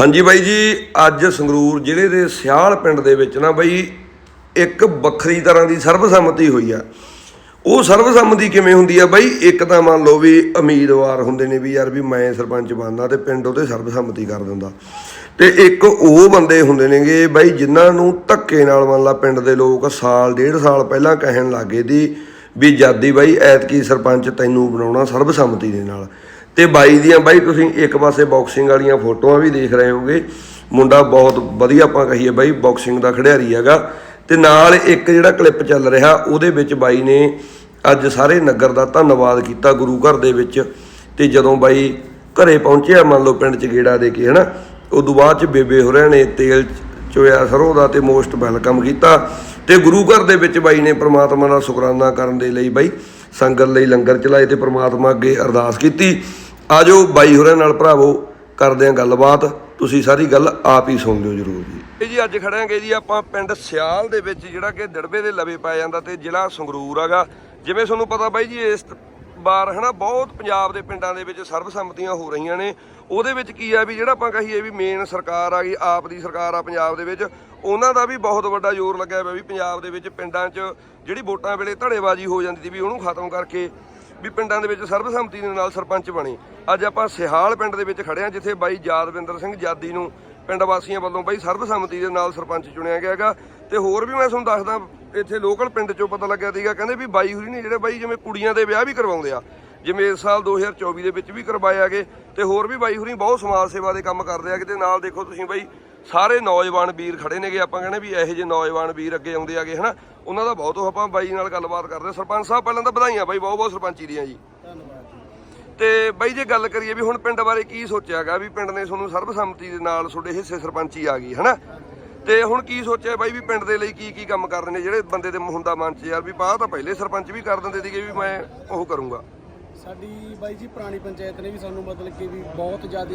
ਹਾਂਜੀ ਬਾਈ ਜੀ, ਅੱਜ ਸੰਗਰੂਰ ਜ਼ਿਲ੍ਹੇ ਦੇ ਸਿਆਲ ਪਿੰਡ ਦੇ ਵਿੱਚ ਨਾ ਬਾਈ ਇੱਕ ਵੱਖਰੀ ਤਰ੍ਹਾਂ ਦੀ ਸਰਬਸੰਮਤੀ ਹੋਈ ਆ। ਉਹ ਸਰਬਸੰਮਤੀ ਕਿਵੇਂ ਹੁੰਦੀ ਆ ਬਾਈ? ਇੱਕ ਤਾਂ ਮੰਨ ਲਓ ਵੀ ਉਮੀਦਵਾਰ ਹੁੰਦੇ ਨੇ ਵੀ ਯਾਰ ਵੀ ਮੈਂ ਸਰਪੰਚ ਬਣਦਾ ਤੇ ਪਿੰਡ ਉਹਦੇ ਸਰਬਸੰਮਤੀ ਕਰ ਦਿੰਦਾ। ਤੇ ਇੱਕ ਉਹ ਬੰਦੇ ਹੁੰਦੇ ਨੇਗੇ ਬਾਈ ਜਿਨ੍ਹਾਂ ਨੂੰ ਧੱਕੇ ਨਾਲ ਮੰਨ ਲਾ ਪਿੰਡ ਦੇ ਲੋਕ ਸਾਲ, ਡੇਢ ਸਾਲ ਪਹਿਲਾਂ ਕਹਿਣ ਲੱਗੇ ਦੀ ਵੀ ਜਾਦੀ ਬਾਈ ਐਤਕੀ ਸਰਪੰਚ ਤੈਨੂੰ ਬਣਾਉਣਾ ਸਰਬਸੰਮਤੀ ਦੇ ਨਾਲ। ਤੇ ਬਾਈ ਦੀਆਂ ਬਾਈ ਤੁਸੀਂ ਇੱਕ ਪਾਸੇ ਬਾਕਸਿੰਗ ਵਾਲੀਆਂ ਫੋਟੋਆਂ ਵੀ ਦੇਖ ਰਹੇ ਹੋਗੇ। ਮੁੰਡਾ ਬਹੁਤ ਵਧੀਆ ਆਪਾਂ ਕਹੀਏ ਬਾਈ ਬਾਕਸਿੰਗ ਦਾ ਖਿਡਾਰੀ ਹੈਗਾ। ਤੇ ਨਾਲ ਇੱਕ ਜਿਹੜਾ ਕਲਿੱਪ ਚੱਲ ਰਿਹਾ, ਉਹਦੇ ਵਿੱਚ ਬਾਈ ਨੇ ਅੱਜ ਸਾਰੇ ਨਗਰ ਦਾ ਧੰਨਵਾਦ ਕੀਤਾ ਗੁਰੂ ਘਰ ਦੇ ਵਿੱਚ। ਤੇ ਜਦੋਂ ਬਾਈ ਘਰੇ ਪਹੁੰਚਿਆ, ਮੰਨ ਲਓ ਪਿੰਡ ਚ ਗੇੜਾ ਦੇ ਕੇ, ਹਨਾ, ਉਦੋਂ ਬਾਅਦ ਚ ਬੇਬੇ ਹੋਰਾਂ ਨੇ ਤੇਲ ਚੋਇਆ, ਸਰੋਂ ਦਾ ਤੇ ਮੋਸਟ ਵੈਲਕਮ ਕੀਤਾ। ਤੇ ਗੁਰੂ ਘਰ ਦੇ ਵਿੱਚ ਬਾਈ ਨੇ ਪ੍ਰਮਾਤਮਾ ਦਾ ਸ਼ੁਕਰਾਨਾ ਕਰਨ ਦੇ ਲਈ ਬਾਈ ਸੰਗਤ ਲਈ ਲੰਗਰ ਚਲਾਏ ਤੇ ਪ੍ਰਮਾਤਮਾ ਅੱਗੇ ਅਰਦਾਸ ਕੀਤੀ। ਆਜੋ ਬਾਈ ਹੋਰਾਂ ਨਾਲ ਭਰਾਵੋ, ਕਰਦੇ ਆਂ ਗੱਲਬਾਤ। ਤੁਸੀਂ ਸਾਰੀ ਗੱਲ ਆਪ ਹੀ ਸੁਣ ਲਿਓ ਜਰੂਰ ਜੀ। ਇਹ ਜੀ ਅੱਜ ਖੜਾਂਗੇ ਜੀ ਆਪਾਂ ਪਿੰਡ ਸਿਆਲ ਦੇ ਵਿੱਚ, ਜਿਹੜਾ ਕਿ ਦੜਬੇ ਦੇ ਲਵੇ ਪਾਇਆ ਜਾਂਦਾ ਤੇ ਜ਼ਿਲ੍ਹਾ ਸੰਗਰੂਰ ਹੈਗਾ। ਜਿਵੇਂ ਤੁਹਾਨੂੰ ਪਤਾ ਬਾਈ ਜੀ, ਇਸ ਵਾਰ ਹਨਾ ਬਹੁਤ ਪੰਜਾਬ ਦੇ ਪਿੰਡਾਂ ਦੇ ਵਿੱਚ ਸਰਬਸੰਮਤੀਆਂ ਹੋ ਰਹੀਆਂ ਨੇ। ਉਹਦੇ ਵਿੱਚ ਕੀ ਆ ਵੀ ਜਿਹੜਾ ਆਪਾਂ ਕਹੀਏ ਵੀ ਮੇਨ ਸਰਕਾਰ ਆ ਗਈ, ਆਪ ਦੀ ਸਰਕਾਰ ਆ ਪੰਜਾਬ ਦੇ ਵਿੱਚ, ਉਹਨਾਂ ਦਾ ਵੀ ਬਹੁਤ ਵੱਡਾ ਜ਼ੋਰ ਲੱਗਿਆ ਹੋਇਆ ਵੀ ਪੰਜਾਬ ਦੇ ਵਿੱਚ ਪਿੰਡਾਂ 'ਚ ਜਿਹੜੀ ਵੋਟਾਂ ਵੇਲੇ ਧੜੇਬਾਜ਼ੀ ਹੋ ਜਾਂਦੀ ਸੀ ਵੀ ਉਹਨੂੰ ਖਤਮ ਕਰਕੇ ਵੀ ਪਿੰਡਾਂ ਦੇ ਵਿੱਚ ਸਰਬਸੰਮਤੀ ਦੇ ਨਾਲ ਸਰਪੰਚ ਬਣੇ। ਅੱਜ ਆਪਾਂ ਸਿਹਾਲ ਪਿੰਡ ਦੇ ਵਿੱਚ ਖੜੇ ਹਾਂ, ਜਿੱਥੇ ਬਾਈ ਯਾਦਵਿੰਦਰ ਸਿੰਘ ਜਾਦੀ ਨੂੰ ਪਿੰਡ ਵਾਸੀਆਂ ਵੱਲੋਂ ਬਾਈ ਸਰਬਸੰਮਤੀ ਦੇ ਨਾਲ ਸਰਪੰਚ ਚੁਣਿਆ ਗਿਆ ਹੈਗਾ। ਤੇ ਹੋਰ ਵੀ ਮੈਂ ਤੁਹਾਨੂੰ ਦੱਸਦਾ, ਇੱਥੇ ਲੋਕਲ ਪਿੰਡ ਚੋਂ ਪਤਾ ਲੱਗਿਆ ਸੀਗਾ, ਕਹਿੰਦੇ ਵੀ ਬਾਈ ਹੁਰੀ ਨੇ ਜਿਹੜੇ ਬਾਈ ਜਿਵੇਂ ਕੁੜੀਆਂ ਦੇ ਵਿਆਹ ਵੀ ਕਰਵਾਉਂਦੇ ਆ ਜਿਵੇਂ ਇਸ ਸਾਲ 2024 ਦੇ ਵਿੱਚ ਵੀ ਕਰਵਾਏ ਆਗੇ ਤੇ ਹੋਰ ਵੀ ਬਾਈ ਹੁਰੀ ਬਹੁਤ ਸਮਾਜ ਸੇਵਾ ਦੇ ਕੰਮ ਕਰਦੇ ਆ ਤੇ ਨਾਲ ਦੇਖੋ ਤੁਸੀਂ ਬਾਈ ਸਾਰੇ ਨੌਜਵਾਨ ਵੀਰ ਖੜੇ ਨੇਗੇ ਆਪਾਂ ਕਹਿੰਦੇ ਵੀ ਇਹੋ ਜਿਹੇ ਨੌਜਵਾਨ ਵੀਰ ਅੱਗੇ ਆਉਂਦੇ ਆਗੇ ਹਨਾ? ਉਹਨਾਂ ਦਾ ਬਹੁਤ ਆਪਾਂ ਬਾਈ ਨਾਲ ਗੱਲਬਾਤ ਕਰਦੇ। ਸਰਪੰਚ ਸਾਹਿਬ ਪਹਿਲਾਂ ਤਾਂ ਵਧਾਈਆਂ ਬਾਈ ਬਹੁਤ ਬਹੁਤ ਸਰਪੰਚੀ ਦੀਆਂ ਜੀ। ਤੇ ਬਾਈ ਜੇ ਗੱਲ ਕਰੀਏ ਵੀ ਹੁਣ ਪਿੰਡ ਬਾਰੇ ਕੀ ਸੋਚਿਆਗਾ ਵੀ ਪਿੰਡ ਨੇ ਤੁਹਾਨੂੰ ਸਰਬਸੰਮਤੀ ਦੇ ਨਾਲ ਤੁਹਾਡੇ ਹਿੱਸੇ ਸਰਪੰਚੀ ਆ ਗਈ ਹਨਾ? ਤੇ ਹੁਣ ਕੀ ਸੋਚਿਆ ਬਾਈ ਵੀ ਪਿੰਡ ਦੇ ਲਈ ਕੀ ਕੀ ਕੰਮ ਕਰ ਰਹੇ ਨੇ ਜਿਹੜੇ ਬੰਦੇ ਦੇ ਹੁੰਦਾ ਮਨ 'ਚ ਯਾਰ ਵੀ ਬਾਹਰ ਤਾਂ ਪਹਿਲੇ ਸਰਪੰਚ ਵੀ ਕਰ ਦਿੰਦੇ ਸੀਗੇ ਵੀ ਮੈਂ ਉਹ ਕਰੂੰਗਾ। ਸਾਡੀ ਬਾਈ ਜੀ ਪੁਰਾਣੀ ਪੰਚਾਇਤ ਨੇ ਵੀ ਸਾਨੂੰ ਮਤਲਬ ਕਿ ਵੀ ਬਹੁਤ ਜ਼ਿਆਦਾ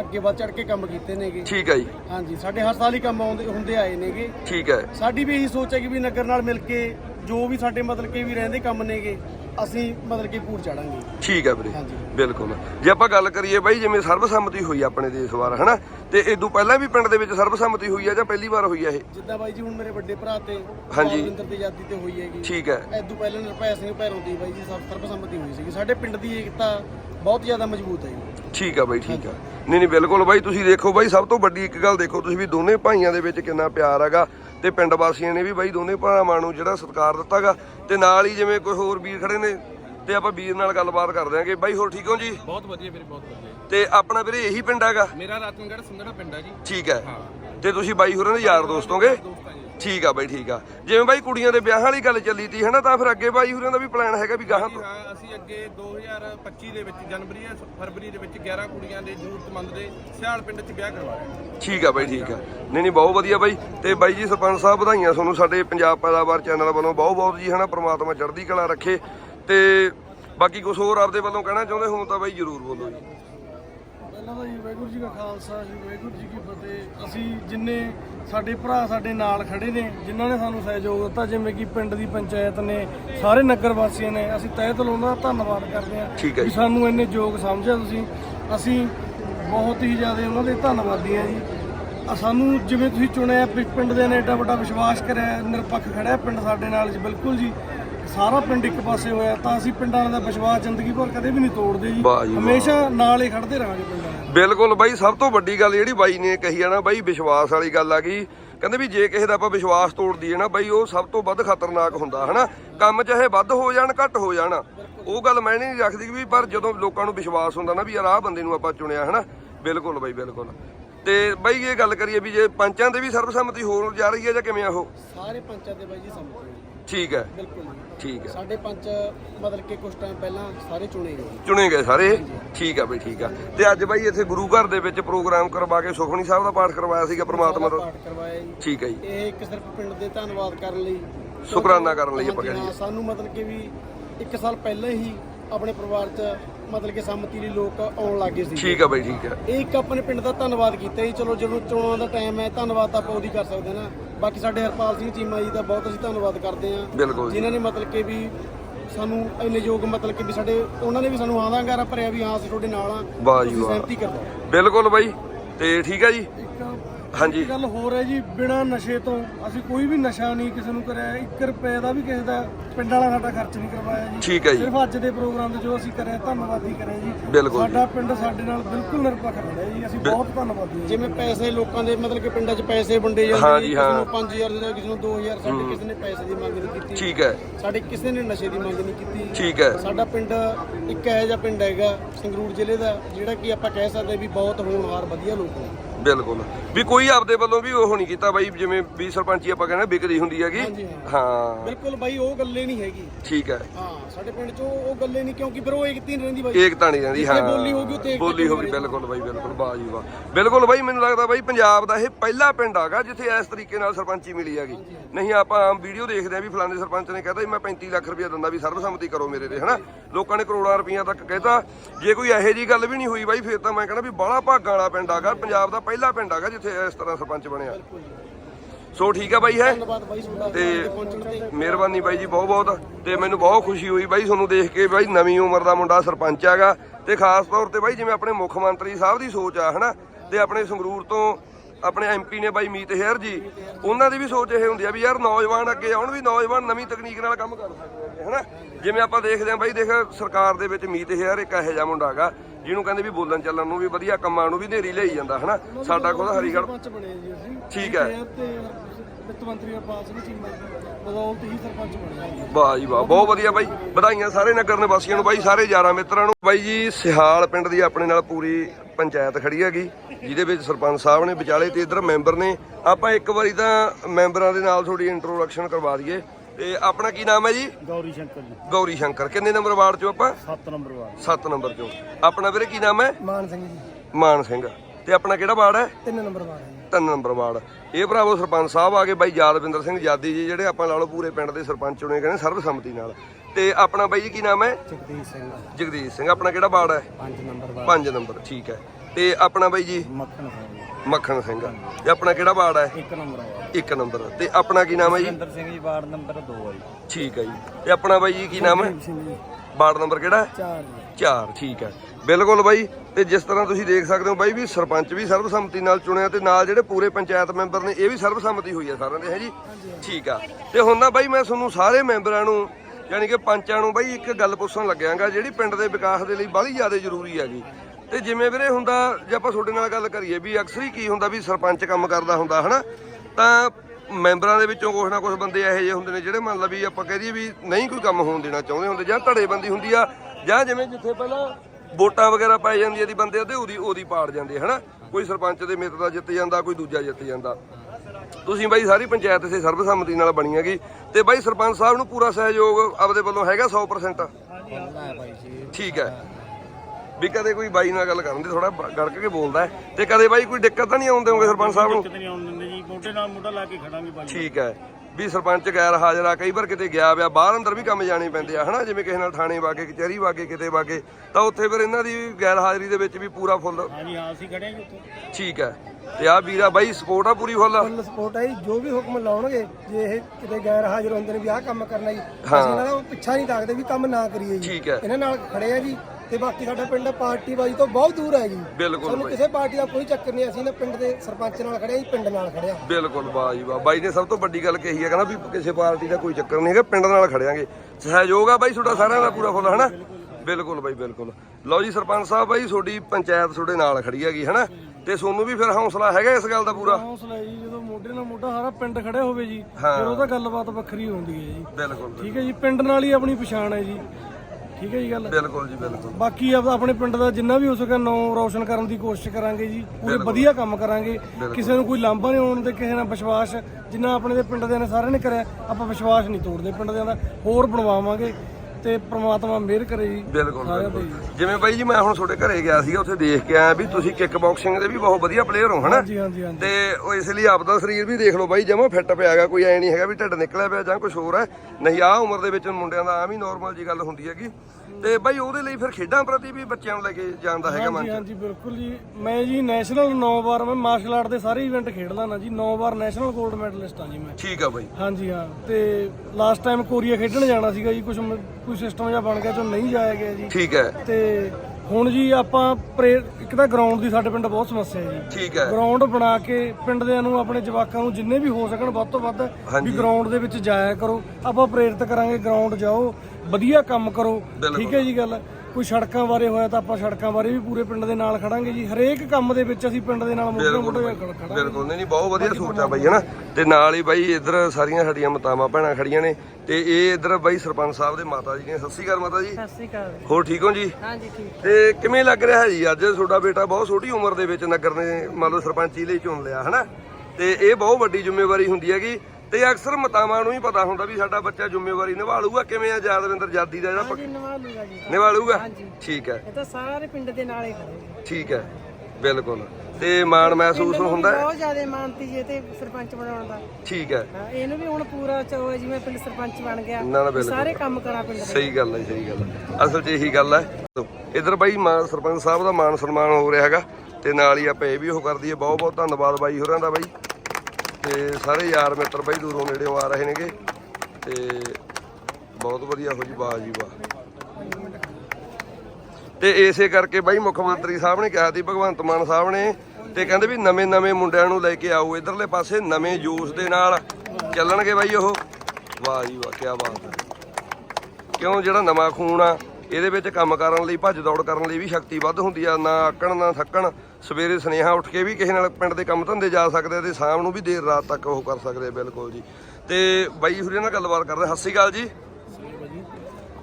ਅੱਗੇ ਵੱਧ ਚੜ ਕੇ ਕੰਮ ਕੀਤੇ ਨੇਗੇ। ਠੀਕ ਹੈ ਜੀ। ਹਾਂਜੀ ਸਾਡੇ ਹਰ ਸਾਲ ਹੀ ਕੰਮ ਆਉਂਦੇ ਹੁੰਦੇ ਆਏ ਨੇਗੇ। ਠੀਕ ਹੈ ਸਾਡੀ ਵੀ ਇਹੀ ਸੋਚ ਹੈ ਕਿ ਵੀ ਨਗਰ ਨਾਲ ਮਿਲ ਕੇ ਜੋ ਵੀ ਸਾਡੇ ਮਤਲਬ ਕਿ ਵੀ ਰਹਿੰਦੇ ਕੰਮ ਨੇਗੇ ਅਸੀਂ ਮਤਲਬ ਕਿ ਪੂਰ ਚੜਾਂਗੇ। ਠੀਕ ਹੈ ਵੀਰੇ ਹਾਂਜੀ। ਬਿਲਕੁਲ। ਜੇ ਆਪਾਂ ਗੱਲ ਕਰੀਏ ਬਾਈ ਜਿਵੇਂ ਸਰਬਸੰਮਤੀ ਹੋਈ ਆਪਣੇ ਦੇਸ਼ ਵਾਰ ਹਨਾ? ਤੇ ਇਦੋਂ ਪਹਿਲਾਂ ਵੀ ਪਿੰਡ ਦੇ ਵਿੱਚ ਸਰਬਸੰਮਤੀ ਹੋਈ ਆ ਜਾਂ ਪਹਿਲੀ ਵਾਰ ਹੋਈ ਆ ਇਹ? ਜਿੱਦਾਂ ਬਾਈ ਜੀ ਹੁਣ ਮੇਰੇ ਵੱਡੇ ਭਰਾ ਤੇ ਹਾਂਜੀ। ਰਵਿੰਦਰ ਦੀ ਆਜ਼ਾਦੀ ਤੇ ਹੋਈ ਹੈਗੀ। ਠੀਕ ਹੈ। ਐਦੋਂ ਪਹਿਲਾਂ ਨਿਰਭੈ ਸਿੰਘ ਭੈਰੋਂ ਦੀ ਬਾਈ ਜੀ ਸਭ ਸਰਬਸੰਮਤੀ ਹੋਈ ਸੀਗੀ। ਸਾਡੇ ਪਿੰਡ ਦੀ ਏਕਤਾ ਬਹੁਤ ਜ਼ਿਆਦਾ ਮਜ਼ਬੂਤ ਹੈ ਜੀ। ਠੀਕ ਆ ਬਾਈ ਠੀਕ ਆ। ਨਹੀਂ ਨਹੀਂ ਬਿਲਕੁਲ ਬਾਈ ਤੁਸੀਂ ਦੇਖੋ ਬਾਈ ਸਭ ਤੋਂ ਵੱਡੀ ਇੱਕ ਗੱਲ ਦੇਖੋ ਤੁਸੀਂ ਵੀ ਦੋਨੇ ਭਾਈਆਂ ਦੇ ਵਿੱਚ ਕਿੰਨਾ ਪਿਆਰ ਹੈਗਾ। ਤੇ ਪਿੰਡ ਵਾਸੀਆਂ ਨੇ ਵੀ ਬਾਈ ਦੋਨੇ ਭਰਾਵਾਂ ਨੂੰ ਜਿਹੜਾ ਸਤਿਕਾਰ ਦਿੱਤਾਗਾ ਤੇ ਨਾਲ ਹੀ ਜਿਵੇਂ ਕੋਈ ਹੋਰ ਵੀਰ ਖੜੇ ਨੇ ਤੇ ਆਪਾਂ ਵੀਰ ਨਾਲ ਗੱਲਬਾਤ ਕਰ ਦਿਆਂਗੇ ਬਾਈ ਹੋਰ ਠੀਕ ਹੋ ਜੀ? ਬਹੁਤ ਵਧੀਆ ਵੀਰੇ ਬਹੁਤ ਵਧੀਆ। ਤੇ ਆਪਣਾ ਵੀਰੇ ਇਹੀ ਪਿੰਡ ਹੈਗਾ? ਮੇਰਾ ਰਤਨਗੜ੍ਹ ਸੰਧੜਾ ਪਿੰਡ ਆ ਜੀ। ਠੀਕ ਹੈ। ਤੇ ਤੁਸੀਂ ਬਾਈ ਹੋਰਾਂ ਦੇ ਯਾਰ ਦੋਸਤ ਹੋਗੇ? ਠੀਕ ਆ ਬਾਈ ਠੀਕ ਆ। ਜਿਵੇਂ ਬਾਈ ਕੁੜੀਆਂ ਦੇ ਵਿਆਹਾਂ ਵਾਲੀ ਗੱਲ ਚੱਲੀ ਤੀ ਹਨਾ ਤਾਂ ਫਿਰ ਅੱਗੇ ਬਾਈ ਹੋਰਾਂ ਦਾ ਵੀ ਪਲਾਨ ਹੈਗਾ ਵੀ ਗਾਹਾਂ ਹਾਂ ਅਸੀਂ ਅੱਗੇ 2025 ਦੇ ਵਿੱਚ ਜਨਵਰੀ ਜਾਂ ਫਰਵਰੀ ਦੇ ਵਿੱਚ 11 ਕੁੜੀਆਂ ਦੇ ਜ਼ਰੂਰਤਮੰਦ ਦੇ ਸਿਆਲ ਪਿੰਡ 'ਚ ਵਿਆਹ ਕਰਵਾਇਆ ਠੀਕ ਆ ਬਾਈ ਠੀਕ ਆ। ਨਹੀਂ ਨਹੀਂ ਬਹੁਤ ਵਧੀਆ ਬਾਈ। ਤੇ ਬਾਈ ਜੀ ਸਰਪੰਚ ਸਾਹਿਬ ਵਧਾਈਆਂ ਤੁਹਾਨੂੰ ਸਾਡੇ ਪੰਜਾਬ ਪੈਦਾਵਾਰ ਚੈਨਲ ਵੱਲੋਂ ਬਹੁਤ ਬਹੁਤ ਜੀ ਹਨਾ ਪ੍ਰਮਾਤਮਾ ਚੜ੍ਹਦੀ ਕਲਾ ਰੱਖੇ। ਤੇ ਬਾਕੀ ਕੁਝ ਹੋਰ ਆਪਦੇ ਵੱਲੋਂ ਕਹਿਣਾ ਚਾਹੁੰਦੇ ਹੋ ਤਾਂ ਬਾਈ ਜਰੂਰ ਬੋਲੋ ਜੀ। ਪਹਿਲਾਂ ਤਾਂ ਜੀ ਵਾਹਿਗੁਰੂ ਜੀ ਕਾ ਖਾਲਸਾ ਜੀ ਵਾਹਿਗੁਰੂ ਜੀ ਕੀ ਫਤਿਹ। ਅਸੀਂ ਜਿੰਨੇ ਸਾਡੇ ਭਰਾ ਸਾਡੇ ਨਾਲ ਖੜੇ ਨੇ ਜਿਨ੍ਹਾਂ ਨੇ ਸਾਨੂੰ ਸਹਿਯੋਗ ਦਿੱਤਾ ਜਿਵੇਂ ਕਿ ਪਿੰਡ ਦੀ ਪੰਚਾਇਤ ਨੇ ਸਾਰੇ ਨਗਰ ਵਾਸੀਆਂ ਨੇ ਅਸੀਂ ਤਹਿ ਦਿਲੋਂ ਉਹਨਾਂ ਦਾ ਧੰਨਵਾਦ ਕਰਦੇ ਹਾਂ ਜੀ। ਸਾਨੂੰ ਇੰਨੇ ਯੋਗ ਸਮਝਿਆ ਤੁਸੀਂ। ਅਸੀਂ ਬਹੁਤ ਹੀ ਜ਼ਿਆਦਾ ਉਹਨਾਂ ਦੇ ਧੰਨਵਾਦੀ ਹਾਂ ਜੀ। ਆ ਸਾਨੂੰ ਜਿਵੇਂ ਤੁਸੀਂ ਚੁਣਿਆ ਪਿੰਡ ਦੇ ਨੇ ਏਡਾ ਵੱਡਾ ਵਿਸ਼ਵਾਸ ਕਰਿਆ ਨਿਰਪੱਖ ਖੜਿਆ ਪਿੰਡ ਸਾਡੇ ਨਾਲ ਜੀ ਬਿਲਕੁਲ ਜੀ। ਸਾਰਾ ਪਿੰਡ ਇੱਕ ਪਾਸੇ ਹੋਇਆ ਤਾਂ ਅਸੀਂ ਪਿੰਡਾਂ ਦਾ ਵਿਸ਼ਵਾਸ ਜ਼ਿੰਦਗੀ ਭਰ ਕਦੇ ਵੀ ਨਹੀਂ ਤੋੜਦੇ ਜੀ। ਵਾਹ ਜੀ ਵਾਹ। ਹਮੇਸ਼ਾ ਨਾਲ ਹੀ ਖੜਦੇ ਰਹਾਂਗੇ ਪਿੰਡਾਂ ਨਾਲ ਬਿਲਕੁਲ ਬਾਈ ਸਭ ਤੋਂ ਵੱਡੀ ਗੱਲ ਜਿਹੜੀ ਬਾਈ ਨੇ ਕਹੀ ਆ ਨਾ ਬਾਈ ਵਿਸ਼ਵਾਸ ਵਾਲੀ ਗੱਲ ਆ ਗਈ। ਕਹਿੰਦੇ ਵੀ ਜੇ ਕਿਸੇ ਦਾ ਆਪਾਂ ਵਿਸ਼ਵਾਸ ਤੋੜ ਦਈਏ ਨਾ ਬਾਈ ਉਹ ਸਭ ਤੋਂ ਵੱਧ ਖਤਰਨਾਕ ਹੁੰਦਾ ਹਨਾ? ਕੰਮ ਚਾਹੇ ਵੱਧ ਹੋ ਜਾਣ ਘੱਟ ਹੋ ਜਾਣ। ਉਹ ਗੱਲ ਮੈਂ ਨਹੀਂ ਰੱਖਦੀ ਵੀ ਪਰ ਜਦੋਂ ਲੋਕਾਂ ਨੂੰ ਵਿਸ਼ਵਾਸ ਹੁੰਦਾ ਨਾ ਵੀ ਯਾਰ ਆਹ ਬੰਦੇ ਨੂੰ ਆਪਾਂ ਚੁਣਿਆ ਹਨਾ? ਬਿਲਕੁਲ ਬਾਈ ਬਿਲਕੁਲ। ਤੇ ਬਾਈ ਇਹ ਗੱਲ ਕਰੀਏ ਵੀ ਜੇ ਪੰਚਾਂ ਦੇ ਵੀ ਸਰਬਸੰਮਤੀ ਹੋਣ ਜਾ ਰਹੀ ਹੈ ਜਾਂ ਕਿਵੇਂ ਆ ਉਹ? ਸਾਰੇ ਪੰਚਾਂ ਦੇ ਬਾਈ ਜੀ ਸੰਮਤੀ ਹੋਈ। ਠੀਕ ਹੈ। ਬਿਲਕੁਲ ਜੀ। ਠੀਕ ਹੈ। ਸਾਡੇ ਪੰਚ ਮਤਲਬ ਕਿ ਕੁਝ ਟਾਈਮ ਪਹਿਲਾਂ ਸਾਰੇ ਚੁਣੇ ਗਏ। ਚੁਣੇ ਗਏ ਸਾਰੇ? ਠੀਕ ਆ ਬਈ ਠੀਕ ਆ। ਤੇ ਅੱਜ ਬਾਈ ਇੱਥੇ ਗੁਰੂ ਘਰ ਦੇ ਵਿੱਚ ਪ੍ਰੋਗਰਾਮ ਕਰਵਾ ਕੇ ਸੁਖਮਨੀ ਸਾਹਿਬ ਦਾ ਪਾਠ ਕਰਵਾਇਆ ਸੀਗਾ ਪ੍ਰਮਾਤਮਾ ਦਾ? ਪਾਠ ਕਰਵਾਇਆ ਜੀ। ਠੀਕ ਹੈ ਜੀ। ਇਹ ਇੱਕ ਸਿਰਫ ਪਿੰਡ ਦੇ ਧੰਨਵਾਦ ਕਰਨ ਲਈ ਸ਼ੁਕਰਾਨਾ ਕਰਨ ਲਈ ਆਪਾਂ ਹਾਂਜੀ, ਹਾਂ, ਸਾਨੂੰ ਮਤਲਬ ਕਿ ਵੀ ਇੱਕ ਸਾਲ ਪਹਿਲਾਂ ਹੀ ਆਪਣੇ ਪਰਿਵਾਰ 'ਚ ਮਤਲਬ ਕਿ ਸੰਮਤੀ ਲਈ ਲੋਕ ਆਉਣ ਲੱਗੇ ਸੀ। ਠੀਕ ਆ ਬਈ ਠੀਕ ਆ। ਇਹ ਇੱਕ ਆਪਣੇ ਪਿੰਡ ਦਾ ਧੰਨਵਾਦ ਕੀਤਾ ਜੀ। ਚਲੋ ਜਦੋਂ ਚੋਣਾਂ ਦਾ ਟਾਈਮ ਹੈ ਧੰਨਵਾਦ ਤਾਂ ਆਪਾਂ ਉਹਦੀ ਕਰ ਸਕਦੇ ਨਾ। ਬਾਕੀ ਸਾਡੇ ਹਰਪਾਲ ਸਿੰਘ ਚੀਮਾ ਜੀ ਦਾ ਬਹੁਤ ਅਸੀਂ ਧੰਨਵਾਦ ਕਰਦੇ ਹਾਂ। ਬਿਲਕੁਲ ਜੀ। ਜਿਨ੍ਹਾਂ ਨੇ ਮਤਲਬ ਕਿ ਵੀ ਸਾਨੂੰ ਇੰਨੇ ਯੋਗ ਮਤਲਬ ਕਿ ਵੀ ਸਾਡੇ ਉਹਨਾਂ ਨੇ ਵੀ ਸਾਨੂੰ ਆਂਦਾਂਗਾਰਾ ਭਰਿਆ ਵੀ ਹਾਂ ਅਸੀਂ ਤੁਹਾਡੇ ਨਾਲ ਆ ਵਾਹ ਜੀ ਤੁਸੀਂ ਵਾਹ। ਸਹਿਮਤੀ ਕਰੋ। ਬਿਲਕੁਲ ਬਾਈ ਤੇ ਠੀਕ ਹੈ ਜੀ। ਹਾਂਜੀ। ਗੱਲ ਹੋਰ ਹੈ ਜੀ ਬਿਨਾ ਨਸ਼ੇ ਤੋਂ ਅਸੀਂ ਕੋਈ ਵੀ ਨਸ਼ਾ ਨਹੀਂ ਕਿਸੇ ਨੂੰ ਕਰਿਆ। 1 ਰੁਪਏ ਦਾ ਵੀ ਕਿਸੇ ਦਾ ਪਿੰਡ ਵਾਲਾ ਸਾਡਾ ਖਰਚ ਨਹੀਂ ਕਰਵਾਇਆ ਜੀ। ਠੀਕ ਹੈ ਜੀ। ਸਿਰਫ ਅੱਜ ਦੇ ਪ੍ਰੋਗਰਾਮ ਤੇ ਜੋ ਅਸੀਂ ਕਰਿਆ ਧੰਨਵਾਦੀ ਕਰਿਆ ਜੀ। ਬਿਲਕੁਲ। ਸਾਡਾ ਪਿੰਡ ਸਾਡੇ ਨਾਲ ਬਿਲਕੁਲ ਨਿਰਪੱਖ ਖੜਾ ਜੀ। ਅਸੀਂ ਬਹੁਤ ਧੰਨਵਾਦੀ ਹਾਂ। ਜਿਵੇਂ ਪੈਸੇ ਲੋਕਾਂ ਦੇ ਮਤਲਬ ਕਿ ਪਿੰਡਾਂ 'ਚ ਪੈਸੇ ਵੰਡੇ ਜਾਂਦੇ ਜੀ, ਕਿਸੇ। ਨੂੰ 5000 ਦਿੰਦਾ ਕਿਸੇ ਨੂੰ 2000 ਸਾਡੇ ਕਿਸੇ ਨੇ ਪੈਸੇ ਦੀ ਮੰਗ ਨਹੀਂ ਕੀਤੀ। ਠੀਕ ਹੈ। ਸਾਡੇ ਕਿਸੇ ਨੇ ਨਸ਼ੇ ਦੀ ਮੰਗ ਨਹੀਂ ਕੀਤੀ। ਠੀਕ ਹੈ। ਸਾਡਾ ਪਿੰਡ ਇੱਕ ਇਹੋ ਜਿਹਾ ਪਿੰਡ ਹੈਗਾ ਸੰਗਰੂਰ ਜ਼ਿਲ੍ਹੇ ਦਾ ਜਿਹੜਾ ਕਿ ਆਪਾਂ ਕਹਿ ਸਕਦੇ ਵੀ ਬਹੁਤ ਹੋਣਹਾਰ ਵਧੀਆ ਲੋਕ ਨੇ। ਬਿਲਕੁਲ। ਵੀ ਕੋਈ ਆਪਦੇ ਵੱਲੋਂ ਵੀ ਉਹ ਨਹੀਂ ਕੀਤਾ ਬਾਈ ਜਿਵੇਂ ਵੀ ਸਰਪੰਚੀ ਆਪਾਂ ਕਹਿੰਦੇ ਵਿਕਦੀ ਹੁੰਦੀ ਹੈਗੀ। ਹਾਂਜੀ, ਹਾਂ। ਬਿਲਕੁਲ ਬਾਈ ਉਹ ਗੱਲੇ ਨਹੀਂ ਹੈਗੀ। ਠੀਕ ਹੈ। ਹਾਂ ਸਾਡੇ ਪਿੰਡ 'ਚ ਉਹ ਉਹ ਗੱਲੇ ਨਹੀਂ ਕਿਉਂਕਿ ਫਿਰ ਉਹ ਏਕਤੀ ਨਹੀਂ ਰਹਿੰਦੀ ਬਾਈ। ਏਕਤਾ ਨਹੀਂ ਰਹਿੰਦੀ ਹਾਂ। ਬੋਲੀ ਹੋਊਗੀ ਉੱਥੇ ਏਕਤਾ ਬੋਲੀ ਹੋਊਗੀ ਬਿਲਕੁਲ ਬਾਈ ਬਿਲਕੁਲ ਵਾਹ ਜੀ ਵਾਹ। ਬਿਲਕੁਲ ਬਾਈ ਮੈਨੂੰ ਲੱਗਦਾ ਬਾਈ ਪੰਜਾਬ ਦਾ ਇਹ ਪਹਿਲਾ ਪਿੰਡ ਆਗਾ ਜਿੱਥੇ ਇਸ ਤਰੀਕੇ ਨਾਲ ਸਰਪੰਚੀ ਮਿਲੀ ਹੈਗੀ। ਨਹੀਂ ਆਪਾਂ ਆਮ ਵੀਡੀਓ ਦੇਖਦੇ ਆ ਵੀ ਫਲਾਣੇ ਸਰਪੰਚ ਨੇ ਕਹਿੰਦਾ ਵੀ ਮੈਂ 35 ਲੱਖ ਰੁਪਏ ਦਿੰਦਾ ਵੀ ਸਰਬਸੰਮਤੀ ਕਰੋ ਮੇਰੇ ਤੇ ਹਨਾ? ਲੋਕਾਂ ਨੇ ਕਰੋੜਾਂ ਰੁਪਈਆ ਤੱਕ ਕਹਿਤਾ। ਜੇ ਕੋਈ ਇਹੋ ਜੀ ਗੱਲ ਵੀ ਨਹੀਂ ਹੋਈ ਬਾਈ ਫਿਰ ਤਾਂ ਮੈਂ ਕਹਿੰਦਾ ਵੀ ਬਾਹਲਾ ਭਾਗਾਂ ਵਾਲਾ ਪਿੰਡ ਆਗਾ ਪੰਜਾਬ ਦਾ ਪਹਿਲਾ ਪਿੰਡ ਆਗਾ ਜਿੱਥੇ ਇਸ ਤਰ੍ਹਾਂ ਸਰਪੰਚ ਬਣਿਆ। ਸੋ ਠੀਕ ਹੈ? ਬਾਈ ਹੈ ਤੇ ਮਿਹਰਬਾਨੀ ਬਾਈ ਜੀ ਬਹੁਤ ਬਹੁਤ। ਤੇ ਮੈਨੂੰ ਬਹੁਤ ਖੁਸ਼ੀ ਹੋਈ ਬਾਈ ਤੁਹਾਨੂੰ ਦੇਖ ਕੇ ਬਾਈ ਨਵੀਂ ਉਮਰ ਦਾ ਮੁੰਡਾ ਸਰਪੰਚ ਹੈਗਾ। ਤੇ ਖਾਸ ਤੌਰ ਤੇ ਬਾਈ ਜਿਵੇਂ ਆਪਣੇ ਮੁੱਖ ਮੰਤਰੀ ਸਾਹਿਬ ਦੀ ਸੋਚ ਆ ਹਨਾ? ਤੇ ਆਪਣੇ ਸੰਗਰੂਰ ਤੋਂ ਆਪਣੇ ਐਮਪੀ ਨੇ ਬਾਈ ਮੀਤ ਹੈਰ ਜੀ। ਉਹਨਾਂ ਦੀ ਵੀ ਸੋਚ ਇਹ ਹੁੰਦੀ ਆ ਵੀ ਯਾਰ ਨੌਜਵਾਨ ਅੱਗੇ ਆਉਣ ਵੀ ਨੌਜਵਾਨ ਨਵੀਂ ਤਕਨੀਕ ਨਾਲ ਕੰਮ ਕਰ ਸਕਦੇ ਹੈਗੇ ਹਨਾ? ਜਿਵੇਂ ਆਪਾਂ ਦੇਖਦੇ ਆਂ ਬਾਈ ਦੇਖ ਸਰਕਾਰ ਦੇ ਵਿੱਚ ਮੀਤ ਹੈਰ ਇੱਕ ਇਹੋ ਜਿਹਾ ਮੁੰਡਾ ਹੈਗਾ ਜਿਹਨੂੰ ਕਹਿੰਦੇ ਵੀ ਬੋਲਣ ਚੱਲਣ ਨੂੰ ਵੀ ਵਧੀਆ ਕੰਮਾਂ ਨੂੰ ਵੀ ਨੇਰੀ ਲਈ ਜਾਂਦਾ ਹਨਾ? ਸਾਡਾ ਖੁਦ ਹਰੀਗੜ੍ਹ ਸਰਪੰਚ ਬਣੇ ਜੀ ਅਸੀਂ। ਠੀਕ ਹੈ। ਤੇ ਵਿੱਤ ਮੰਤਰੀ ਬਦੌਲਤ ਹੀ ਸਰਪੰਚ ਵਾਹ ਜੀ ਵਾਹ ਬਹੁਤ ਵਧੀਆ ਬਾਈ। ਵਧਾਈਆਂ ਸਾਰੇ ਨਗਰ ਨਿਵਾਸੀਆਂ ਨੂੰ ਬਾਈ ਸਾਰੇ ਯਾਰਾਂ ਮਿੱਤਰਾਂ ਨੂੰ। ਬਾਈ ਜੀ ਸਿਹਾਲ ਪਿੰਡ ਦੀ ਆਪਣੇ ਨਾਲ ਪੂਰੀ ਪੰਚਾਇਤ ਖੜੀ ਹੈਗੀ ਜਿਹਦੇ ਵਿੱਚ ਸਰਪੰਚ ਸਾਹਿਬ ਨੇ ਵਿਚਾਲੇ ਤੇ ਇਧਰ ਮੈਂਬਰ ਨੇ। ਆਪਾਂ ਇੱਕ ਵਾਰੀ ਤਾਂ ਮੈਂਬਰਾਂ ਦੇ ਨਾਲ ਥੋੜੀ ਇੰਟਰੋਡਕਸ਼ਨ ਕਰਵਾ ਦਈਏ। ਤੇ ਆਪਣਾ ਕੀ ਨਾਮ ਹੈ ਜੀ? ਗੌਰੀ ਸ਼ੰਕਰ ਜੀ। ਗੌਰੀ ਸ਼ੰਕਰ। ਕਿੰਨੇ ਨੰਬਰ ਵਾਰਡ ਚੋਂ ਆਪਾਂ? 7 ਨੰਬਰ ਵਾਰ 7 ਨੰਬਰ ਚੋਂ। ਆਪਣਾ ਵੀਰੇ ਕੀ ਨਾਮ ਹੈ? ਮਾਨ ਸਿੰਘ ਜੀ। ਮਾਨ ਸਿੰਘ। ਤੇ ਆਪਣਾ ਕਿਹੜਾ ਵਾਰਡ ਹੈ? 3 ਨੰਬਰ ਵਾਰ ਹੈ ਤਿੰਨ ਨੰਬਰ ਵਾਰਡ। ਇਹ ਭਰਾਵੋ ਸਰਪੰਚ ਸਾਹਿਬ ਆ ਗਏ ਬਾਈ ਯਾਦਵਿੰਦਰ ਸਿੰਘ ਯਾਦੀ ਜੀ ਜਿਹੜੇ ਆਪਾਂ ਲਾ ਲਓ ਪੂਰੇ ਪਿੰਡ ਦੇ ਸਰਪੰਚ ਚੁਣੇ ਗਏ ਨੇ ਸਰਬਸੰਮਤੀ ਨਾਲ। ਤੇ ਆਪਣਾ ਬਾਈ ਜੀ ਕੀ ਨਾਮ ਹੈ? ਜਗਦੀਸ਼ ਸਿੰਘ। ਜਗਦੀਸ਼ ਸਿੰਘ। ਆਪਣਾ ਕਿਹੜਾ ਵਾਰਡ ਹੈ? 5 ਨੰਬਰ ਵਾਰ 5 ਨੰਬਰ। ਠੀਕ ਹੈ। ਤੇ ਆਪਣਾ ਬਾਈ ਜੀ? ਮੱਖਣ ਸਿੰਘ। ਮੱਖਣ ਸਿੰਘ। ਤੇ ਆਪਣਾ ਕਿਹੜਾ ਵਾਰਡ ਹੈ? 1 ਨੰਬਰ ਵਾਰ 1 ਨੰਬਰ। ਤੇ ਆਪਣਾ ਕੀ ਨਾਮ ਹੈ ਜੀ? ਸੁਰਿੰਦਰ ਸਿੰਘ ਜੀ ਵਾਰਡ ਨੰਬਰ 2 ਹੈ ਜੀ। ਠੀਕ ਹੈ ਜੀ। ਤੇ ਆਪਣਾ ਬਾਈ ਜੀ ਕੀ ਨਾਮ ਹੈ? ਸਿੰਘ ਜੀ। ਵਾਰਡ ਨੰਬਰ ਕਿਹੜਾ 4 ਜੀ। 4 ਠੀਕ ਹੈ। ਬਿਲਕੁਲ ਬਾਈ ਤੇ ਜਿਸ ਤਰ੍ਹਾਂ ਤੁਸੀਂ ਦੇਖ ਸਕਦੇ ਹੋ ਬਾਈ ਵੀ ਸਰਪੰਚ ਵੀ ਸਰਬਸੰਮਤੀ ਨਾਲ ਚੁਣਿਆ ਤੇ ਨਾਲ ਜਿਹੜੇ ਪੂਰੇ ਪੰਚਾਇਤ ਮੈਂਬਰ ਨੇ ਇਹ ਵੀ ਸਰਬਸੰਮਤੀ ਹੋਈ ਹੈ ਸਾਰਿਆਂ ਦੇ ਹੈ ਜੀ? ਠੀਕ ਆ। ਤੇ ਹੁਣ ਨਾ ਬਾਈ ਮੈਂ ਤੁਹਾਨੂੰ ਸਾਰੇ ਮੈਂਬਰਾਂ ਨੂੰ ਯਾਨੀ ਕਿ ਪੰਚਾਂ ਨੂੰ ਬਾਈ ਇੱਕ ਗੱਲ ਪੁੱਛਣ ਲੱਗਿਆਗਾ ਜਿਹੜੀ ਪਿੰਡ ਦੇ ਵਿਕਾਸ ਦੇ ਲਈ ਬਾਹਲੀ ਜ਼ਿਆਦਾ ਜ਼ਰੂਰੀ ਹੈਗੀ। ਤੇ ਜਿਵੇਂ ਵੀਰੇ ਹੁੰਦਾ ਜੇ ਆਪਾਂ ਤੁਹਾਡੇ ਨਾਲ ਗੱਲ ਕਰੀਏ ਵੀ ਅਕਸਰ ਹੀ ਕੀ ਹੁੰਦਾ ਵੀ ਸਰਪੰਚ ਕੰਮ ਕਰਦਾ ਹੁੰਦਾ ਹਨਾ? ਤਾਂ ਮੈਂਬਰਾਂ ਦੇ ਵਿੱਚੋਂ ਕੁਛ ਨਾ ਕੁਛ ਬੰਦੇ ਇਹੋ ਜਿਹੇ ਹੁੰਦੇ ਨੇ ਜਿਹੜੇ ਮੰਨ ਲਾ ਵੀ ਆਪਾਂ ਕਹਿ ਦਈਏ ਵੀ ਨਹੀਂ ਕੋਈ ਕੰਮ ਹੋਣ ਦੇਣਾ ਚਾਹੁੰਦੇ ਹੁੰਦੇ ਜਾਂ ਧੜੇਬੰਦੀ ਹੁੰਦੀ ਆ ਜਾਂ ਜਿਵੇਂ ਜਿੱਥੇ ਪਹਿਲਾਂ ਵੋਟਾਂ ਵਗੈਰਾ ਪਾਈ ਜਾਂਦੀਆਂ ਦੀ ਬੰਦੇ ਉਹਦੀ ਉਹਦੀ ਪਾੜ ਜਾਂਦੇ ਹਨਾ? ਕੋਈ ਸਰਪੰਚ ਦੇ ਮਿੱਤ ਦਾ ਜਿੱਤ ਜਾਂਦਾ ਕੋਈ ਦੂਜਾ ਜਿੱਤ ਜਾਂਦਾ। ਤੁਸੀਂ ਬਾਈ ਸਾਰੀ ਪੰਚਾਇਤ ਇਸੇ ਸਰਬਸੰਮਤੀ ਨਾਲ ਬਣੀ ਹੈਗੀ ਤੇ ਬਾਈ ਸਰਪੰਚ ਸਾਹਿਬ ਨੂੰ ਪੂਰਾ ਸਹਿਯੋਗ ਆਪਦੇ ਵੱਲੋਂ ਹੈਗਾ 100% ਠੀਕ ਹੈ। ਵੀ ਕਦੇ ਕੋਈ ਬਾਈ ਨਾਲ ਗੱਲ ਕਰਨ ਦੀ ਥੋੜਾ ਗੜਕ ਕੇ ਬੋਲਦਾ ਹੈ ਤੇ ਕਦੇ ਬਾਈ ਕੋਈ ਦਿੱਕਤ ਤਾਂ ਨਹੀਂ ਆਉਣ ਦੇਵੋਗੇ ਸਰਪੰਚ ਸਾਹਿਬ ਨੂੰ? ਕਿਤੇ ਨਹੀਂ ਆਉਣ ਦਿੰਦੇ ਜੀ ਮੋਢੇ ਨਾਲ ਮੋਢਾ ਲਾ ਕੇ ਖੜਾਂਗੇ ਬਾਈ। ਠੀਕ ਹੈ। ਵੀ ਸਰਪੰਚ ਗੈਰ ਹਾਜ਼ਰ ਆ ਕਈ ਵਾਰ ਕਿਤੇ ਗਿਆ ਵਿਆ ਬਾਹਰ ਅੰਦਰ ਵੀ ਕੰਮ ਜਾਣੇ ਪੈਂਦੇ ਆ ਹਨਾ? ਜਿਵੇਂ ਕਿਸੇ ਨਾਲ ਥਾਣੇ ਵਾਗੇ ਕਚਹਿਰੀ ਵਾਗੇ ਕਿਤੇ ਵਾਗੇ ਤਾਂ ਉੱਥੇ ਫਿਰ ਇਹਨਾਂ ਦੀ ਗੈਰ ਹਾਜ਼ਰੀ ਦੇ ਵਿੱਚ ਵੀ ਪੂਰਾ ਫੁੱਲ ਹਾਂਜੀ ਹਾਂ ਅਸੀਂ ਖੜੇ ਹਾਂ ਜੀ ਉੱਥੇ। ਠੀਕ ਹੈ। ਤੇ ਆ ਵੀਰਾ ਬਾਈ ਸਪੋਰਟ ਆ ਪੂਰੀ ਫੁੱਲ? ਫੁੱਲ ਸਪੋਰਟ ਹੈ ਜੀ ਜੋ ਵੀ ਹੁਕਮ ਲਾਉਣਗੇ ਜੇ ਇਹ ਕਿਤੇ ਗੈਰ ਹਾਜ਼ਰ ਹੁੰਦੇ ਨੇ ਵੀ ਆਹ ਕੰਮ ਕਰਨਾ ਜੀ ਅਸੀਂ ਇਹਨਾਂ ਦਾ ਪਿੱਛਾ ਨਹੀਂ ਤਾਕਦੇ ਵੀ ਕੰਮ ਨਾ ਕਰੀਏ ਜੀ। ਠੀਕ ਹੈ। ਇਹਨਾਂ ਨਾਲ ਖੜੇ ਆ ਜੀ ਤੇ ਬਾਕੀ ਸਾਡਾ ਪਿੰਡ ਪਾਰਟੀ ਬਾਜੀ ਤੋਂ ਬਹੁਤ ਦੂਰ ਹੈ ਜੀ ਬਿਲਕੁਲ ਸਾਨੂੰ ਕਿਸੇ ਪਾਰਟੀ ਦਾ ਕੋਈ ਚੱਕਰ ਨਹੀਂ ਅਸੀਂ ਨਾ ਪਿੰਡ ਦੇ ਸਰਪੰਚ ਨਾਲ ਖੜੇ ਆ ਜੀ ਪਿੰਡ ਨਾਲ ਖੜੇ ਆ। ਬਿਲਕੁਲ ਵਾਹ ਜੀ ਵਾਹ। ਬਾਈ ਨੇ ਸਭ ਤੋਂ ਵੱਡੀ ਗੱਲ ਕਹੀ ਹੈ ਕਹਿੰਦਾ ਵੀ ਕਿਸੇ ਪਾਰਟੀ ਦਾ ਕੋਈ ਚੱਕਰ ਨਹੀਂ ਹੈਗਾ ਪਿੰਡ ਨਾਲ ਖੜਿਆਂਗੇ ਸਹਿਯੋਗ ਆ ਬਾਈ ਤੁਹਾਡਾ ਸਾਰਿਆਂ ਦਾ ਪੂਰਾ ਫੁੱਲ ਹਨਾ? ਬਿਲਕੁਲ ਬਾਈ ਬਿਲਕੁਲ। ਲਓ ਜੀ ਸਰਪੰਚ ਸਾਹਿਬ ਬਾਈ ਤੁਹਾਡੀ ਪੰਚਾਇਤ ਤੁਹਾਡੇ ਨਾਲ ਖੜੀ ਹੈਗੀ ਹਨਾ? ਤੇ ਤੁਹਾਨੂੰ ਵੀ ਫਿਰ ਹੌਸਲਾ ਹੈਗਾ ਇਸ ਗੱਲ ਦਾ ਪੂਰਾ? ਹੌਸਲਾ ਹੈ ਜੀ ਜਦੋਂ ਮੋਢੇ ਨਾਲ ਮੋਢਾ ਸਾਰਾ ਪਿੰਡ ਖੜਿਆ ਹੋਵੇ ਜੀ। ਫਿਰ ਉਹਦਾ ਗੱਲਬਾਤ ਵੱਖਰੀ ਹੁੰਦੀ ਹੈ ਜੀ। ਬਿਲਕੁਲ। ਠੀਕ ਹੈ ਜੀ ਪਿੰਡ ਨਾਲ ਹੀ ਆਪਣੀ ਪਛਾਣ ਹੈ ਜੀ। ਠੀਕ ਹੈ ਜੀ ਗੱਲ? ਬਿਲਕੁਲ ਜੀ ਬਿਲਕੁਲ। ਬਾਕੀ ਆਪ- ਆਪਣੇ ਪਿੰਡ ਦਾ ਜਿੰਨਾ ਵੀ ਹੋ ਸਕੇ ਨਾਂ ਰੌਸ਼ਨ ਕਰਨ ਦੀ ਕੋਸ਼ਿਸ਼ ਕਰਾਂਗੇ ਜੀ ਪੂਰੇ ਵਧੀਆ ਕੰਮ ਕਰਾਂਗੇ। ਕਿਸੇ ਨੂੰ ਕੋਈ ਲਾਂਭਾ ਨਹੀਂ ਆਉਣ ਦੇ ਕਿਸੇ ਨਾਲ ਵਿਸ਼ਵਾਸ ਜਿੰਨਾ ਆਪਣੇ ਦੇ ਪਿੰਡ ਦੇ ਨੇ ਸਾਰਿਆਂ ਨੇ ਕਰਿਆ ਆਪਾਂ ਵਿਸ਼ਵਾਸ ਨਹੀਂ ਤੋੜਦੇ ਪਿੰਡ ਦੇ ਦਾ ਹੋਰ ਬਣਵਾਵਾਂਗੇ। ਤੇ ਪ੍ਰਮਾਤਮਾ ਮਿਹਰ ਕਰੇ ਜੀ। ਬਿਲਕੁਲ ਜਿਵੇਂ ਬਾਈ ਜੀ ਮੈਂ ਹੁਣ ਤੁਹਾਡੇ ਘਰੇ ਗਿਆ ਸੀਗਾ ਉੱਥੇ ਦੇਖ ਕੇ ਆਇਆ ਵੀ ਤੁਸੀਂ ਕਿੱਕ ਬਾਕਸਿੰਗ ਦੇ ਵੀ ਬਹੁਤ ਵਧੀਆ ਪਲੇਅਰ ਹੋ ਹਨਾ? ਹਾਂਜੀ ਹਾਂਜੀ ਹਾਂਜੀ। ਤੇ ਉਹ ਇਸ ਲਈ ਆਪਦਾ ਸਰੀਰ ਵੀ ਦੇਖ ਲਓ ਬਾਈ ਜਮਾ ਫਿੱਟ ਪਿਆ ਹੈਗਾ ਕੋਈ ਐ ਨਹੀਂ ਹੈਗਾ ਵੀ ਢਿੱਡ ਨਿਕਲਿਆ ਪਿਆ ਜਾਂ ਕੁਝ ਹੋਰ ਹੈ। ਨਹੀਂ ਆਹ ਉਮਰ ਦੇ ਵਿੱਚ ਮੁੰਡਿਆਂ ਦਾ ਆਮ ਹੀ ਨਾਰਮਲ ਜੀ ਗੱਲ ਹੁੰਦੀ ਹੈਗੀ। ਤੇ ਬਾਈ ਉਹਦੇ ਲਈ ਫਿਰ ਖੇਡਾਂ ਪ੍ਰਤੀ ਵੀ ਬੱਚਿਆਂ ਨੂੰ ਲੈ ਕੇ ਜਾਣ ਦਾ ਹੈਗਾ ਹਾਂਜੀ ਹਾਂਜੀ ਬਿਲਕੁਲ ਜੀ। ਮੈਂ ਜੀ ਨੈਸ਼ਨਲ 9 ਵਾਰ ਮੈਂ ਮਾਰਸ਼ਲ ਆਰਟ ਦੇ ਸਾਰੇ ਇਵੈਂਟ ਖੇਡਦਾ ਨਾ ਜੀ। 9 ਵਾਰ ਨੈਸ਼ਨਲ 골ਡ ਮੈਡਲਿਸਟ ਆ ਜੀ ਮੈਂ। ਠੀਕ ਆ ਬਾਈ। ਹਾਂਜੀ ਹਾਂ। ਤੇ ਲਾਸਟ ਟਾਈਮ ਕੋਰੀਆ ਖੇਡਣ ਜਾਣਾ ਸੀਗਾ ਜੀ ਕੁਝ ਕੋਈ ਸਿਸਟਮ ਜਿਹਾ ਬਣ ਗਿਆ ਜੋ ਨਹੀਂ ਜਾਇਆ ਗਿਆ ਜੀ। ਠੀਕ ਹੈ। ਤੇ ਹੁਣ ਜੀ ਆਪਾਂ ਇੱਕ ਤਾਂ ਗਰਾਊਂਡ ਦੀ ਸਾਡੇ ਪਿੰਡ ਬਹੁਤ ਸਮੱਸਿਆ ਹੈ ਜੀ। ਠੀਕ ਹੈ। ਗਰਾਊਂਡ ਬਣਾ ਕੇ ਪਿੰਡ ਦਿਆਂ ਨੂੰ ਆਪਣੇ ਜਵਾਕਾਂ ਨੂੰ ਜਿੰਨੇ ਵੀ ਹੋ ਸਕਣ ਵੱਧ ਤੋਂ ਵੱਧ। ਵੀ ਗਰਾਊਂਡ ਦੇ ਵਿੱਚ ਜਾਇਆ ਕਰੋ। ਆਪਾਂ ਪ੍ਰੇਰਿਤ ਕਰਾਂਗੇ ਗਰਾਊਂਡ ਜਾਓ। ਵਧੀਆ ਕੰਮ ਕਰੋ। ਠੀਕ ਹੈ ਜੀ ਗੱਲ। ਕੋਈ ਸੜਕਾਂ ਬਾਰੇ ਹੋਇਆ ਤਾਂ ਆਪਾਂ ਸੜਕਾਂ ਬਾਰੇ ਵੀ ਪੂਰੇ ਪਿੰਡ ਦੇ ਨਾਲ ਖੜਾਂਗੇ ਜੀ। ਹਰੇਕ ਕੰਮ ਦੇ ਵਿੱਚ ਅਸੀਂ ਪਿੰਡ ਦੇ ਨਾਲ ਮੋਢੇ ਮੋਢੇ ਖੜਾਂਗੇ। ਬਿਲਕੁਲ। ਨਹੀਂ ਬਹੁਤ ਵਧੀਆ ਸੋਚ ਆ ਬਾਈ ਹਨਾ? ਤੇ ਨਾਲ ਹੀ ਬਾਈ ਇੱਧਰ ਸਾਰੀਆਂ ਸਾਡੀਆਂ ਮਤਾਵਾਂ ਭੈਣਾਂ ਖੜੀਆਂ ਨੇ। ਤੇ ਇਹ ਇੱਧਰ ਬਾਈ ਸਰਪੰਚ ਸਾਹਿਬ ਦੇ ਮਾਤਾ ਜੀ ਨੇ। ਸਤਿ ਸ਼੍ਰੀ ਅਕਾਲ ਮਾਤਾ ਜੀ। ਸਤਿ ਸ਼੍ਰੀ ਅਕਾਲ। ਹੋਰ ਠੀਕ ਹੋ ਜੀ? ਹਾਂਜੀ ਠੀਕ। ਤੇ ਕਿਵੇਂ ਲੱਗ ਰਿਹਾ ਜੀ ਅੱਜ? ਤੁਹਾਡਾ ਬੇਟਾ ਬਹੁਤ ਛੋਟੀ ਉਮਰ ਦੇ ਵਿੱਚ ਨਗਰ ਨੇ ਮੰਨ ਲਓ ਸਰਪੰਚੀ ਲਈ ਚੁਣ ਲਿਆ ਹਨਾ? ਤੇ ਇਹ ਬਹੁਤ ਵੱਡੀ ਜ਼ਿੰਮੇਵਾਰੀ ਹੁੰਦੀ ਹੈਗੀ। ਤੇ ਅਕਸਰ ਮਤਾਵਾਂ ਨੂੰ ਹੀ ਪਤਾ ਹੁੰਦਾ ਵੀ ਸਾਡਾ ਬੱਚਾ ਜ਼ਿੰਮੇਵਾਰੀ ਨਿਭਾ ਲੂਗਾ ਕਿਵੇਂ ਆ ਯਾਦਵਿੰਦਰ ਜਾਦੀ ਦਾ ਜਿਹੜਾ ਹਾਂਜੀ ਜੀ। ਨਿਭਾ ਲੂਗਾ ਹਾਂਜੀ। ਠੀਕ ਹੈ। ਇਹ ਤਾਂ ਸਾਰੇ ਪਿੰਡ ਦੇ ਨਾਲ ਹੀ ਖੜੇ। ਠੀਕ ਹੈ ਬਿਲਕੁਲ। ਤੇ ਮਾਣ ਮਹਿਸੂਸ ਹੁੰਦਾ ਹੈ? ਬਹੁਤ ਜ਼ਿਆਦਾ ਮਾਨਤੀ ਜੀ ਤੇ ਸਰਪੰਚ ਬਣਾਉਣ ਦਾ। ਠੀਕ ਹੈ। ਹਾਂ, ਇਹਨੂੰ ਵੀ ਹੁਣ ਪੂਰਾ ਚਾਹੋ ਹੈ ਜਿਵੇਂ ਪਿੰਡ ਸਰਪੰਚ ਬਣ ਗਿਆ। ਨਾ, ਬਿਲਕੁਲ। ਸਾਰੇ ਕੰਮ ਕਰਾਂ ਪਿੰਡ ਦੇ। ਸਹੀ ਗੱਲ ਹੈ ਸਹੀ ਗੱਲ ਹੈ। ਅਸਲ 'ਚ ਇਹੀ ਗੱਲ ਹੈ। ਇਧਰ ਬਾਈ ਮਾਨ ਸਰਪੰਚ ਸਾਹਿਬ ਦਾ ਮਾਨ ਸਨਮਾਨ ਹੋ ਰਿਹਾ ਹੈਗਾ। ਤੇ ਨਾਲ ਹੀ ਆਪਾਂ ਇਹ ਵੀ ਉਹ ਕਰ ਦਈਏ ਬਹੁਤ ਬਹੁਤ ਧੰਨਵਾਦ ਬਾਈ ਹੋਰਾਂ ਦਾ ਬਾਈ। ਤੇ ਸਾਰੇ ਯਾਰ ਮਿੱਤਰ ਬਾਈ ਦੂਰੋਂ ਨੇੜੇੋਂ ਆ ਰਹੇ ਨੇਗੇ ਤੇ ਬਹੁਤ ਵਧੀਆ ਹੋ ਜੀ ਵਾਹ ਜੀ ਵਾਹ ਤੇ ਇਸੇ ਕਰਕੇ ਬਾਈ ਮੁੱਖ ਮੰਤਰੀ ਸਾਹਿਬ ਨੇ ਕਿਹਾ ਸੀ, ਭਗਵੰਤ ਮਾਨ ਸਾਹਿਬ ਨੇ ਤੇ ਕਹਿੰਦੇ ਵੀ ਨਵੇਂ ਨਵੇਂ ਮੁੰਡਿਆਂ ਨੂੰ ਲੈ ਕੇ ਆਓ, ਇਧਰਲੇ ਪਾਸੇ ਨਵੇਂ ਜੋਸ਼ ਦੇ ਨਾਲ ਚੱਲਣਗੇ ਬਾਈ ਉਹ। ਵਾਹ ਜੀ ਵਾਹ ਕੀ ਬਾਤ ਹੈ। ਕਿਉਂ ਜਿਹੜਾ ਨਵਾਂ ਖੂਨ ਆ ਇਹਦੇ ਵਿੱਚ ਕੰਮ ਕਰਨ ਲਈ ਭੱਜ ਦੌੜ ਕਰਨ ਲਈ ਵੀ ਸ਼ਕਤੀ ਵੱਧ ਹੁੰਦੀ ਆ। ਨਾ ਆਕਣ ਨਾ ਥੱਕਣ। ਸਵੇਰੇ ਸੁਨੇਹਾ ਉੱਠ ਕੇ ਵੀ ਕਿਸੇ ਨਾਲ ਪਿੰਡ ਦੇ ਕੰਮ ਧੰਦੇ ਜਾ ਸਕਦੇ ਤੇ ਸ਼ਾਮ ਨੂੰ ਵੀ ਦੇਰ ਰਾਤ ਤੱਕ ਉਹ ਕਰ ਸਕਦੇ ਬਿਲਕੁਲ ਜੀ। ਤੇ ਬਾਈ ਹੁਰੇ ਨਾਲ ਗੱਲਬਾਤ ਕਰਦੇ ਸਤਿ ਸ਼੍ਰੀ ਅਕਾਲ ਜੀ।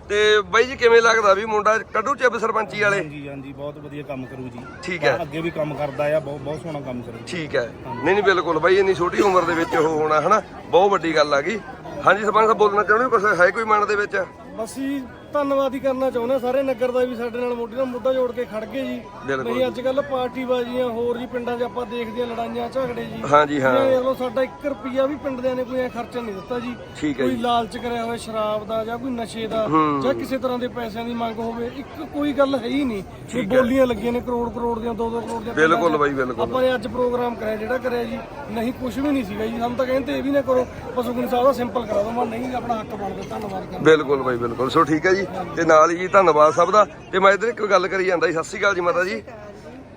ਤੇ ਬਾਈ ਜੀ ਕਿਵੇਂ ਲੱਗਦਾ ਵੀ ਮੁੰਡਾ ਕੱਢੂ ਚਿੱਬ ਸਰਪੰਚੀ ਵਾਲੇ? ਜੀ ਹਾਂਜੀ ਬਹੁਤ ਵਧੀਆ ਕੰਮ ਕਰੂ ਜੀ। ਠੀਕ ਹੈ। ਅੱਗੇ ਵੀ ਕੰਮ ਕਰਦਾ ਆ ਬਹੁਤ ਬਹੁਤ ਸੋਹਣਾ ਕੰਮ ਕਰੂ ਠੀਕ ਹੈ। ਨਹੀਂ ਨਹੀਂ ਬਿਲਕੁਲ ਬਾਈ ਇੰਨੀ ਛੋਟੀ ਉਮਰ ਦੇ ਵਿੱਚ ਉਹ ਹੋਣਾ ਹਨਾ? ਬਹੁਤ ਵੱਡੀ ਗੱਲ ਆ ਗਈ। ਹਾਂਜੀ ਸਰਪੰਚ ਸਾਹਿਬ ਬੋਲਣਾ ਚਾਹੁੰਦੇ ਹੋ ਹੈ ਕੋਈ ਮਨ ਦੇ ਵਿੱਚ? ਬਸ ਜੀ ਧੰਨਵਾਦ ਹੀ ਕਰਨਾ ਚਾਹੁੰਦੇ ਹਾਂ। ਸਾਰੇ ਨਗਰ ਦਾ ਵੀ ਸਾਡੇ ਨਾਲ ਮੋਢੇ ਨਾਲ ਮੋਢਾ ਜੋੜ ਕੇ ਖੜ ਗਏ ਜੀ। ਬਿਲਕੁਲ ਨਹੀਂ ਅੱਜ ਕੱਲ ਪਾਰਟੀ ਬਾਜ਼ੀਆਂ ਹੋਰ ਜੀ ਪਿੰਡਾਂ 'ਚ ਆਪਾਂ ਦੇਖਦੇ ਹਾਂ ਲੜਾਈਆਂ ਝਗੜੇ ਜੀ। ਹਾਂਜੀ ਹਾਂ। ਇਹ ਲੋ ਸਾਡਾ 1 ਰੁਪਿਆ ਵੀ ਪਿੰਡ ਦੇ ਨੇ ਕੋਈ ਐ ਖਰਚਾ ਨਹੀਂ ਦਿੱਤਾ ਜੀ। ਕੋਈ ਲਾਲਚ ਕਰਿਆ ਹੋਇਆ ਸ਼ਰਾਬ ਦਾ ਜਾਂ ਕੋਈ ਨਸ਼ੇ ਦਾ ਜਾਂ ਕਿਸੇ ਤਰ੍ਹਾਂ ਦੇ ਪੈਸਿਆਂ ਦੀ ਮੰਗ ਹੋਵੇ ਇੱਕ ਕੋਈ ਗੱਲ ਹੈ ਹੀ ਨਹੀਂ। ਕਿ ਬੋਲੀਆਂ ਲੱਗੀਆਂ ਨੇ ਕਰੋੜ ਕਰੋੜ ਦੀਆਂ 2-2 ਕਰੋੜ ਦੀਆਂ ਬਿਲਕੁਲ ਬਾਈ ਬਿਲਕੁਲ। ਆਪਾਂ ਨੇ ਅੱਜ ਪ੍ਰੋਗਰਾਮ ਕਰਿਆ ਜਿਹੜਾ ਕਰਿਆ ਜੀ ਨਹੀਂ ਕੁਝ ਵੀ ਨਹੀਂ ਸੀਗਾ ਜੀ। ਸਾਨੂੰ ਤਾਂ ਕਹਿੰਦੇ ਇਹ ਵੀ ਨਾ ਕਰੋ ਪਸ਼ੂ ਸਾਹਿਬ ਦਾ ਸਿੰਪਲ ਕਰਾ ਦੋ ਮੈਂ ਨਹੀਂ ਆਪਣਾ ਹੱਕ ਬਣਦਾ ਧੰਨਵਾਦ ਕਰ ਬਿਲਕੁਲ ਬਾਈ ਬਿਲਕੁਲ। ਸੋ ਠੀਕ ਹੈ ਜੀ ਤੇ ਨਾਲ ਹੀ ਜੀ ਧੰਨਵਾਦ ਸਭ ਦਾ। ਤੇ ਮੈਂ ਇਧਰ ਇੱਕ ਗੱਲ ਕਰੀ ਜਾਂਦਾ ਜੀ ਸਤਿ ਸ਼੍ਰੀ ਅਕਾਲ ਜੀ ਮਾਤਾ ਜੀ।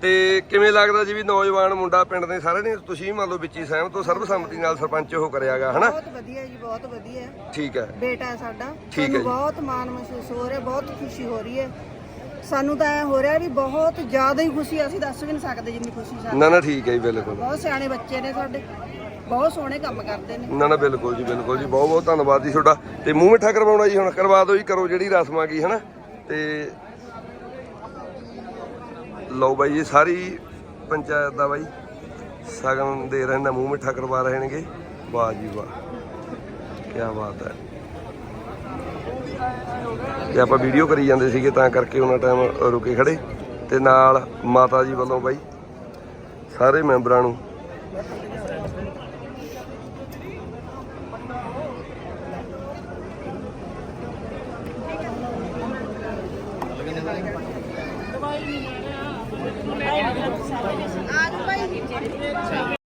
ਤੇ ਕਿਵੇਂ ਲੱਗਦਾ ਜੀ ਵੀ ਨੌਜਵਾਨ ਮੁੰਡਾ ਪਿੰਡ ਦੇ ਸਾਰੇ ਨੇ ਤੁਸੀਂ ਮੰਨ ਲਓ ਵਿੱਚ ਸਹਿਮਤ ਹੋ ਸਰਬਸੰਮਤੀ ਨਾਲ ਸਰਪੰਚ ਉਹ ਕਰਿਆਗਾ ਹਨਾ? ਬਹੁਤ ਵਧੀਆ ਜੀ ਬਹੁਤ ਵਧੀਆ। ਠੀਕ ਹੈ। ਬੇਟਾ ਸਾਡਾ ਠੀਕ ਹੈ ਸਾਨੂੰ। ਬਹੁਤ ਮਾਣ ਮਹਿਸੂਸ ਹੋ ਰਿਹਾ ਬਹੁਤ ਖੁਸ਼ੀ ਹੋ ਰਹੀ ਹੈ। ਸਾਨੂੰ ਤਾਂ ਐ ਹੋ ਰਿਹਾ ਵੀ ਬਹੁਤ ਜ਼ਿਆਦਾ ਹੀ ਖੁਸ਼ੀ ਅਸੀਂ ਦੱਸ ਵੀ ਨਹੀਂ ਸਕਦੇ ਜਿੰਨੀ ਖੁਸ਼ੀ ਸਾਨੂੰ ਨਾ ਨਾ ਠੀਕ ਹੈ ਜੀ ਬਿਲਕੁਲ। ਬਹੁਤ ਸਿਆਣੇ ਬੱਚੇ ਨੇ ਸਾਡੇ। ਬਹੁਤ ਸੋਹਣੇ ਕੰਮ ਕਰਦੇ ਨੇ। ਨਾ ਨਾ, ਬਿਲਕੁਲ ਜੀ ਬਿਲਕੁਲ ਜੀ, ਬਹੁਤ ਬਹੁਤ ਧੰਨਵਾਦ ਜੀ ਤੁਹਾਡਾ। ਤੇ ਮੂੰਹ ਮਿੱਠਾ ਕਰਵਾਉਣਾ ਜੀ ਹੁਣ, ਕਰਵਾ ਦਿਓ ਜੀ, ਕਰੋ ਜਿਹੜੀ ਰਸਮ ਆ ਗਈ, ਹਨਾ? ਤੇ ਲਓ ਬਾਈ ਜੀ, ਸਾਰੀ ਪੰਚਾਇਤ ਦਾ ਬਾਈ ਸਗਨ ਦੇ ਰਹੇ ਨੇ, ਮੂੰਹ ਮਿੱਠਾ ਕਰਵਾ ਰਹੇ ਨੇਗੇ। ਵਾਹ ਜੀ ਵਾਹ ਕੀ ਬਾਤ ਹੈ। ਤੇ ਆਪਾਂ ਵੀਡੀਓ ਕਰੀ ਜਾਂਦੇ ਸੀਗੇ, ਤਾਂ ਕਰਕੇ ਉਹਨਾਂ ਟਾਈਮ ਰੁਕੇ ਖੜੇ। ਤੇ ਨਾਲ ਮਾਤਾ ਜੀ ਵੱਲੋਂ ਬਾਈ, ਸਾਰੇ ਮੈਂਬਰਾਂ ਨੂੰ